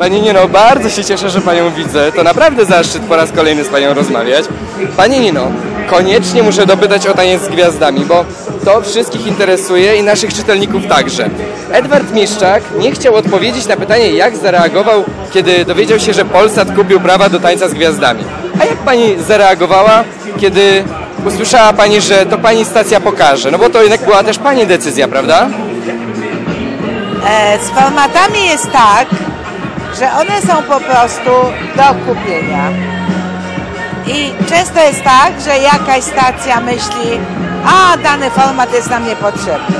Pani Nino, bardzo się cieszę, że Panią widzę. To naprawdę zaszczyt po raz kolejny z Panią rozmawiać. Pani Nino, koniecznie muszę dopytać o taniec z gwiazdami, bo to wszystkich interesuje i naszych czytelników także. Edward Miszczak nie chciał odpowiedzieć na pytanie, jak zareagował, kiedy dowiedział się, że Polsat kupił prawa do tańca z gwiazdami. A jak Pani zareagowała, kiedy usłyszała Pani, że to Pani stacja pokaże? No bo to jednak była też Pani decyzja, prawda? E, z formatami jest tak, że one są po prostu do kupienia. I często jest tak, że jakaś stacja myśli, a dany format jest nam niepotrzebny,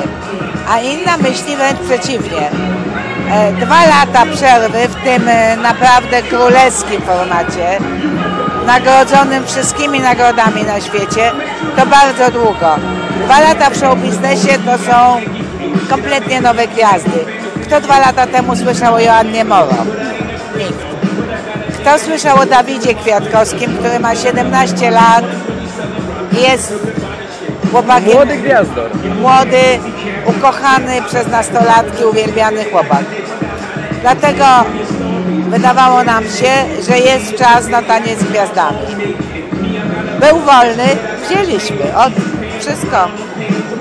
a inna myśli wręcz przeciwnie. E, Dwa lata przerwy w tym e, naprawdę królewskim formacie, nagrodzonym wszystkimi nagrodami na świecie, to bardzo długo. Dwa lata w show biznesie to są kompletnie nowe gwiazdy. Kto dwa lata temu słyszał o Joannie Moro? Kto słyszał o Dawidzie Kwiatkowskim, który ma 17 lat i jest chłopakiem Młody gwiazdor. młody, ukochany przez nastolatki, uwielbiany chłopak. Dlatego wydawało nam się, że jest czas na taniec z gwiazdami. Był wolny, wzięliśmy. Od wszystko.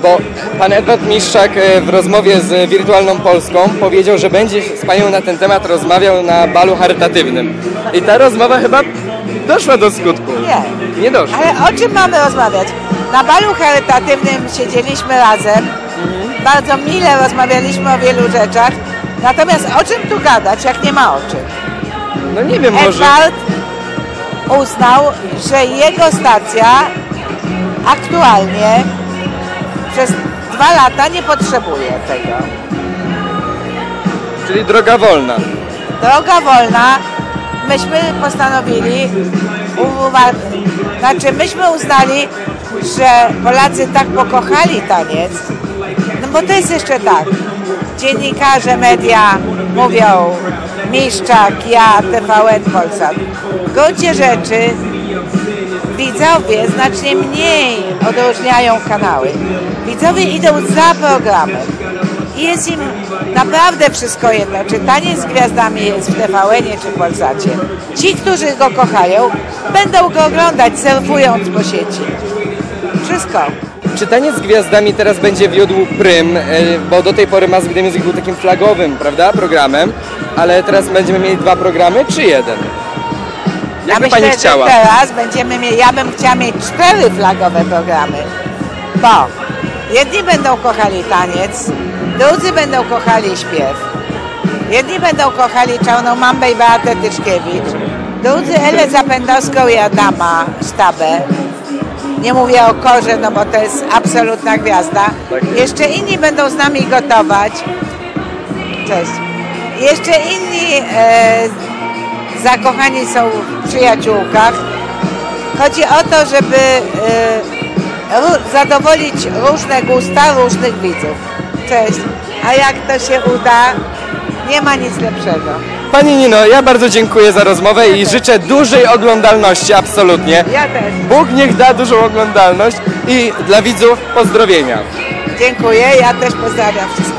Bo pan Edward Miszczak e, w rozmowie z Wirtualną Polską powiedział, że będzie z panią na ten temat rozmawiał na balu charytatywnym. I ta rozmowa chyba doszła do skutku. Nie. Nie doszła. Ale o czym mamy rozmawiać? Na balu charytatywnym siedzieliśmy razem. Bardzo mile rozmawialiśmy o wielu rzeczach. Natomiast o czym tu gadać, jak nie ma o czym? No nie wiem, może... Edward uznał, że jego stacja aktualnie przez dwa lata nie potrzebuje tego. Czyli droga wolna. Droga wolna, myśmy postanowili, uwa- znaczy myśmy uznali, że Polacy tak pokochali taniec, no bo to jest jeszcze tak. Dziennikarze, media mówią Miszczak, ja, TVN, Polsat. W gruncie rzeczy widzowie znacznie mniej odróżniają kanały. Widzowie idą za programem. I jest im naprawdę wszystko jedno, czy taniec z gwiazdami jest w TVN-ie czy w Polsacie. Ci, którzy go kochają, będą go oglądać surfując po sieci. Wszystko. Czy taniec z gwiazdami teraz będzie wiódł prym, e, bo do tej pory Mask Gdy Music był takim flagowym, prawda, programem, ale teraz będziemy mieli dwa programy, czy jeden? Ja Jak by myślę, pani chciała? teraz będziemy mieli, ja bym chciała mieć cztery flagowe programy, bo jedni będą kochali taniec, drudzy będą kochali śpiew, jedni będą kochali Czarną Mambę i Beatę Tyczkiewicz, drudzy Elę Zapędowską i Adama Sztabę. Nie mówię o Korze, no bo to jest absolutna gwiazda. Jeszcze inni będą z nami gotować. Cześć. Jeszcze inni e, zakochani są w przyjaciółkach. Chodzi o to, żeby e, zadowolić różne gusta różnych widzów. Cześć. A jak to się uda, nie ma nic lepszego. Pani Nino, ja bardzo dziękuję za rozmowę i życzę dużej oglądalności, absolutnie. Ja też. Bóg niech da dużą oglądalność i dla widzów pozdrowienia. Dziękuję. Ja też pozdrawiam wszystkich.